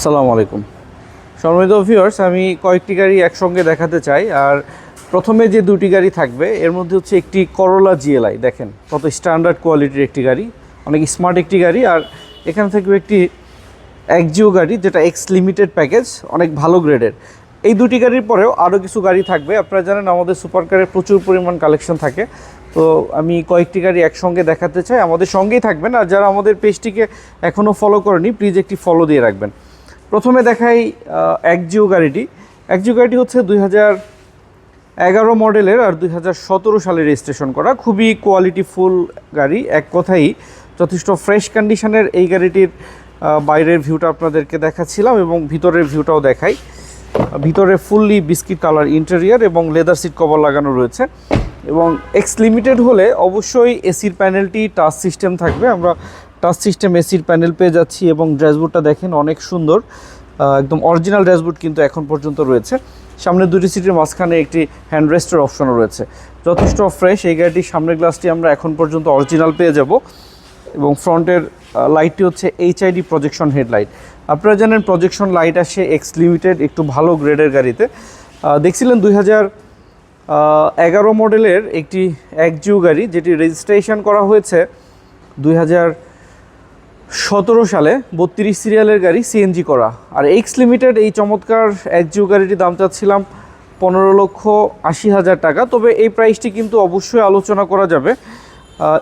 আসসালামু আলাইকুম। সম্মানিত ভিউয়ার্স আমি কয়েকটি গাড়ি একসঙ্গে দেখাতে চাই। আর প্রথমে যে দুটি গাড়ি থাকবে, এর মধ্যে হচ্ছে একটি করোলা জিএলআই দেখেন কত স্ট্যান্ডার্ড কোয়ালিটির একটি গাড়ি। অনেক স্মার্ট একটি গাড়ি। আর এখানে থাকবে একটি একজিও গাড়ি, যেটা এক্স লিমিটেড প্যাকেজ অনেক ভালো গ্রেডের এই দুটি গাড়ির পরেও আরও কিছু গাড়ি থাকবে। আপনারা জানেন, আমাদের সুপার কারের প্রচুর পরিমাণ কালেকশন থাকে। তো আমি কয়েকটি গাড়ি একসঙ্গে দেখাতে চাই। আমাদের সঙ্গেই থাকবেন। আর যারা আমাদের পেজটিকে এখনও ফলো করেনি প্লিজ একটি ফলো দিয়ে রাখবেন। প্রথমে দেখাই একজিও গাড়িটি। একজিও গাড়িটি হচ্ছে দুই হাজার এগারো মডেলের আর দুই হাজার সতেরো সালে রেজিস্ট্রেশন করা। খুবই কোয়ালিটি ফুল গাড়ি, এক কথাই যথেষ্ট ফ্রেশ কন্ডিশনের এই গাড়িটির বাইরের ভিউটা আপনাদেরকে দেখাচ্ছিলাম এবং ভিতরের ভিউটাও দেখাই। ভিতরে ফুললি বিস্কিট কালার ইন্টেরিয়ার এবং লেদার সিট কভার লাগানো রয়েছে এবং এক্স লিমিটেড হলে অবশ্যই এসির প্যানেলটি টাচ সিস্টেম থাকবে। আমরা টাচ সিস্টেম এসির প্যানেল পেয়ে যাচ্ছি এবং ড্যাশবোর্ডটা দেখেন অনেক সুন্দর। একদম অরিজিনাল ড্যাশবোর্ড কিন্তু এখন পর্যন্ত রয়েছে। সামনে দুটি সিটের মাঝখানে একটি হ্যান্ড রেস্টের অপশনও রয়েছে। যথেষ্ট ফ্রেশ এই গাড়িটির সামনের গ্লাসটি আমরা এখন পর্যন্ত অরিজিনাল পেয়ে যাব। এবং ফ্রন্টের লাইটটি হচ্ছে এইচআইডি প্রজেকশন হেডলাইট আপনারা জানেন প্রজেকশন লাইট আসে এক্স লিমিটেড একটু ভালো গ্রেডের গাড়িতে। দেখছিলেন দুই হাজার এগারো মডেলের একটি একজিও গাড়ি, যেটি রেজিস্ট্রেশন করা হয়েছে দুই হাজার সতেরো সালে বত্রিশ সিরিয়ালের গাড়ি সিএনজি করা। আর এক্স লিমিটেড এই চমৎকার একজিও গাড়িটির দাম চাচ্ছিলাম পনেরো লক্ষ আশি হাজার টাকা। তবে এই প্রাইসটি কিন্তু অবশ্যই আলোচনা করা যাবে।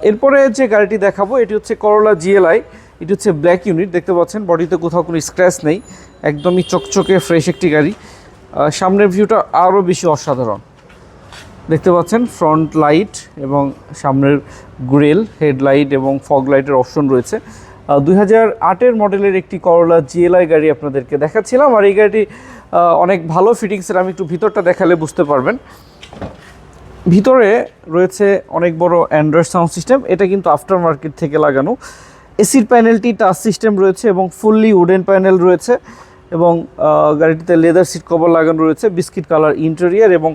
এরপরে যে গাড়িটি দেখাবো, এটি হচ্ছে করোলা জিএলআই এটি হচ্ছে ব্ল্যাক ইউনিট দেখতে পাচ্ছেন, বডিতে কোথাও কোনো স্ক্র্যাচ নেই। একদমই চকচকে ফ্রেশ একটি গাড়ি। সামনের ভিউটা আরও বেশি অসাধারণ। দেখতে পাচ্ছেন ফ্রন্ট লাইট এবং সামনের গ্রিল হেডলাইট এবং ফগ লাইটের অপশন রয়েছে। দুই হাজার আটের মডেলের একটি করলা জিএলআই গাড়ি আপনাদেরকে দেখাচ্ছিলাম, আর এই গাড়িটি অনেক ভালো ফিটিংসের আমি একটু ভিতরটা দেখালে বুঝতে পারবেন। ভিতরে রয়েছে অনেক বড় অ্যান্ড্রয়েড সাউন্ড সিস্টেম এটা কিন্তু আফটার মার্কেট থেকে লাগানো। এসির প্যানেলটি টাচ সিস্টেম রয়েছে এবং ফুললি উডেন প্যানেল রয়েছে এবং গাড়িটিতে লেদার সিট কভার লাগানো রয়েছে বিস্কিট কালার ইন্টেরিয়ার এবং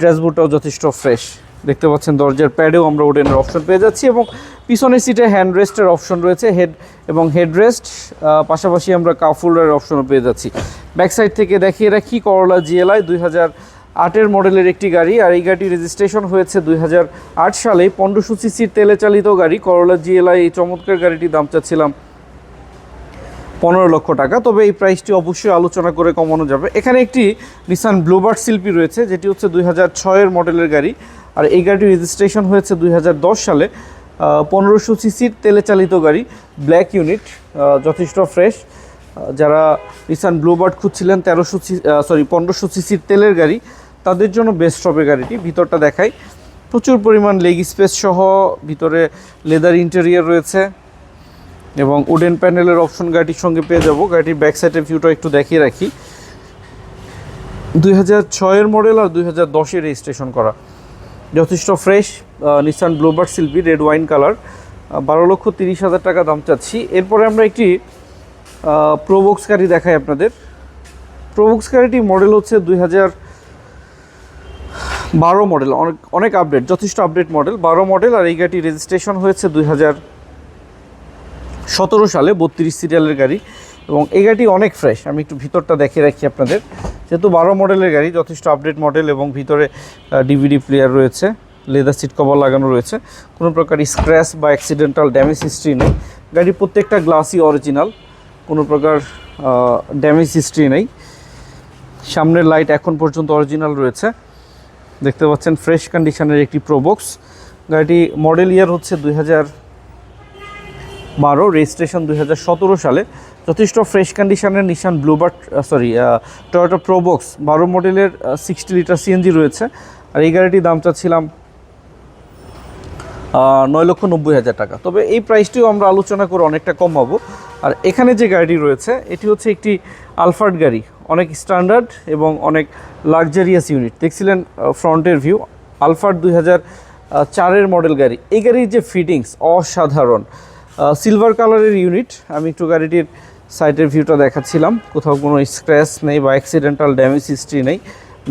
ড্যাশবোর্ডটাও যথেষ্ট ফ্রেশ দেখতে পাচ্ছেন দরজার প্যাডেও আমরা উডেনের অপশন পেয়ে যাচ্ছি এবং পিছনের সিটে হ্যান্ড রেস্টের অপশন রয়েছে হেড এবং হেড রেস্ট পাশাপাশি আমরা কাফুলের অপশনও পেয়ে যাচ্ছি। ব্যাক সাইড থেকে দেখিয়ে রাখি করলা জিএলআই দুই হাজার আটের মডেলের একটি গাড়ি, আর এই গাড়িটি রেজিস্ট্রেশন হয়েছে দুই হাজার আট সালে। পনেরোশো সিসির তেলে চালিত গাড়ি করলা জিএলআই এই চমৎকার গাড়িটির দাম চাচ্ছিলাম পনেরো লক্ষ টাকা, তবে এই প্রাইসটি অবশ্যই আলোচনা করে কমানো যাবে। এখানে একটি নিসান ব্লুবার্ড শিল্পী রয়েছে, যেটি হচ্ছে দুই হাজার ছয়ের মডেলের গাড়ি। আর এই গাড়িটি রেজিস্ট্রেশন হয়েছে দুই হাজার দশ সালে। পনেরোশো সিসির তেলে চালিত গাড়ি ব্ল্যাক ইউনিট যথেষ্ট ফ্রেশ যারা নিসান ব্লুবার্ড খুঁজছিলেন, তেরোশো সরি পনেরোশো সিসির তেলের গাড়ি, তাদের জন্য বেস্ট হবে গাড়িটি, ভিতরটা দেখাই। প্রচুর পরিমাণ লেগ স্পেস সহ ভিতরে লেদার ইন্টেরিয়ার রয়েছে। এবং উডেন প্যানেলের অপশন গাড়িটির সঙ্গে পেয়ে যাব। গাড়িটির ব্যাক সাইডের ভিউটা একটু দেখিয়ে রাখি। দুই হাজার ছয়ের মডেল আর দুই হাজার দশে রেজিস্ট্রেশন করা। যথেষ্ট ফ্রেশ নিসান ব্লুবার্ড শিল্পী রেড ওয়াইন কালার বারো লক্ষ তিরিশ হাজার টাকা দাম চাচ্ছি। এরপরে আমরা একটি প্রোবক্স গাড়ি দেখাই আপনাদের। প্রোবক্স গাড়িটি মডেল হচ্ছে দুই হাজার বারো মডেল অনেক অনেক আপডেট যথেষ্ট আপডেট মডেল বারো মডেল আর এই গাড়িটি রেজিস্ট্রেশন হয়েছে দুই হাজার সতেরো সালে, বত্রিশ সিরিয়ালের গাড়ি। এবং এই গাড়িটি অনেক ফ্রেশ আমি একটু ভিতরটা দেখে রাখি আপনাদের। যেহেতু বারো মডেলের গাড়ি, যথেষ্ট আপডেট মডেল এবং ভিতরে ডিভিডি প্লেয়ার রয়েছে লেদার সিট কভার লাগানো রয়েছে। কোনো প্রকার স্ক্র্যাচ বা অ্যাক্সিডেন্টাল ড্যামেজ হিস্ট্রি নেই। গাড়ির প্রত্যেকটা গ্লাসই অরিজিনাল কোনো প্রকার ড্যামেজ হিস্ট্রি নেই। সামনের লাইট এখন পর্যন্ত অরিজিনাল রয়েছে। দেখতে পাচ্ছেন ফ্রেশ কন্ডিশনের একটি প্রোবক্স গাড়িটি মডেল ইয়ার হচ্ছে দুই হাজার বারো রেজিস্ট্রেশন দুই হাজার সতেরো সালে। যথেষ্ট ফ্রেশ কন্ডিশনের Nissan Bluebird sorry Toyota Probox বারো মডেলের সিক্সটি লিটার সিএনজি রয়েছে। আর এই গাড়িটির দাম চাচ্ছিলাম নয় লক্ষ নব্বই হাজার টাকা। তবে এই প্রাইসটিও আমরা আলোচনা করে অনেকটা কম পাবো আর এখানে যে গাড়িটি রয়েছে, এটি হচ্ছে একটি আলফার্ড গাড়ি। অনেক স্ট্যান্ডার্ড এবং অনেক লাক্সারিয়াস ইউনিট দেখছিলেন ফ্রন্টের ভিউ আলফার্ড দুই হাজার চারের মডেল গাড়ি। এই গাড়ির যে ফিটিংস অসাধারণ। সিলভার কালারের ইউনিট আমি একটু গাড়িটির সাইডের ভিউটা দেখাচ্ছিলাম। কোথাও কোনো স্ক্র্যাচ নেই বা অ্যাক্সিডেন্টাল ড্যামেজ হিস্ট্রি নেই।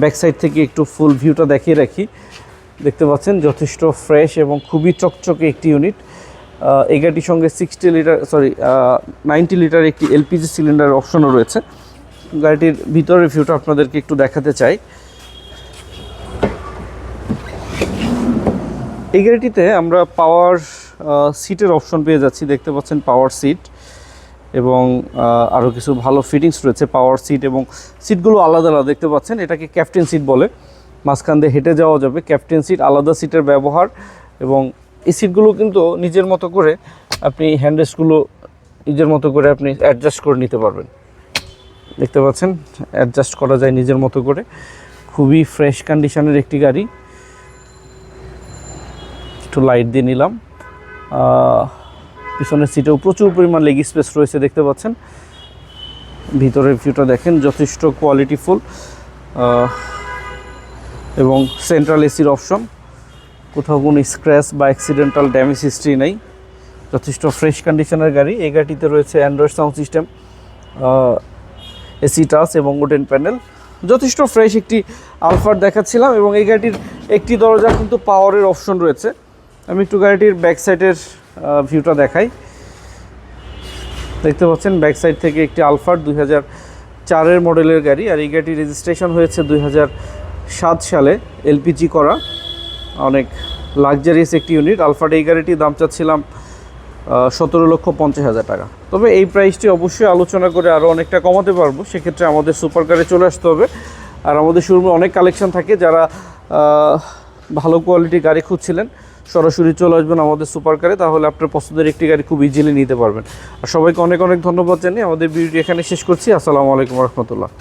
ব্যাক সাইড থেকে একটু ফুল ভিউটা দেখিয়ে রাখি। দেখতে পাচ্ছেন, যথেষ্ট ফ্রেশ এবং খুবই চকচকে একটি ইউনিট এই গাড়িটির সঙ্গে sixty litre sorry ninety litre একটি এলপিজি সিলিন্ডার অপশনও রয়েছে। গাড়িটির ভিতরের ভিউটা আপনাদেরকে একটু দেখাতে চাই। এই গাড়িটিতে আমরা পাওয়ার সিটের অপশন পেয়ে যাচ্ছি। দেখতে পাচ্ছেন পাওয়ার সিট এবং আরও কিছু ভালো ফিটিংস রয়েছে পাওয়ার সিট এবং সিটগুলো আলাদা আলাদা, দেখতে পাচ্ছেন? এটাকে ক্যাপ্টেন সিট বলে। মাঝখান দিয়ে হেঁটে যাওয়া যাবে। ক্যাপ্টেন সিট আলাদা সিটের ব্যবহার এবং এই সিটগুলো কিন্তু নিজের মতো করে আপনি হ্যান্ডরেস্টগুলো নিজের মতো করে আপনি অ্যাডজাস্ট করে নিতে পারবেন। দেখতে পাচ্ছেন? অ্যাডজাস্ট করা যায় নিজের মতো করে। খুবই ফ্রেশ কন্ডিশনের একটি গাড়ি। একটু লাইট দিয়ে নিলাম। পিছনের সিটেও প্রচুর পরিমাণ লেগ স্পেস রয়েছে দেখতে পাচ্ছেন। ভিতরের ভিউটা দেখেন, যথেষ্ট কোয়ালিটিফুল এবং সেন্ট্রাল এসির অপশন কোথাও কোনো স্ক্র্যাচ বা অ্যাক্সিডেন্টাল ড্যামেজ হিস্ট্রি নেই। যথেষ্ট ফ্রেশ কন্ডিশনের গাড়ি। এই গাড়িটিতে রয়েছে Android sound system AC touch এবং ওডেন প্যানেল যথেষ্ট ফ্রেশ একটি আলফার দেখাচ্ছিলাম এবং এই গাড়িটির একটি দরজা কিন্তু পাওয়ারের অপশন রয়েছে। আমি একটু গাড়িটির ব্যাক সাইডের ভিউটা দেখাই। দেখতে পাচ্ছেন ব্যাক সাইড থেকে একটি আলফার দুই হাজার চারের মডেলের গাড়ি, আর এই গাড়িটি রেজিস্ট্রেশন হয়েছে দুই হাজার সাত সালে এলপিজি করা। অনেক লাক্সারিয়াস একটি ইউনিট আলফার এই গাড়িটির দাম চাচ্ছিলাম সতেরো লক্ষ পঞ্চাশ হাজার টাকা। তবে এই প্রাইসটি অবশ্যই আলোচনা করে আরও অনেকটা কমাতে পারব। সেক্ষেত্রে আমাদের সুপার কারে চলে আসতে হবে। আর আমাদের শোরুমে অনেক কালেকশন থাকে যারা ভালো কোয়ালিটির গাড়ি খুঁজছিলেন। সরাসরি চলে আসবেন আমাদের সুপার কারে, তাহলে আপনার পছন্দের একটি গাড়ি খুব ইজিলি নিতে পারবেন। আর সবাইকে অনেক অনেক ধন্যবাদ জানিয়ে আমাদের ভিডিওটি এখানে শেষ করছি। আসসালামু আলাইকুম রহমতুল্লাহ।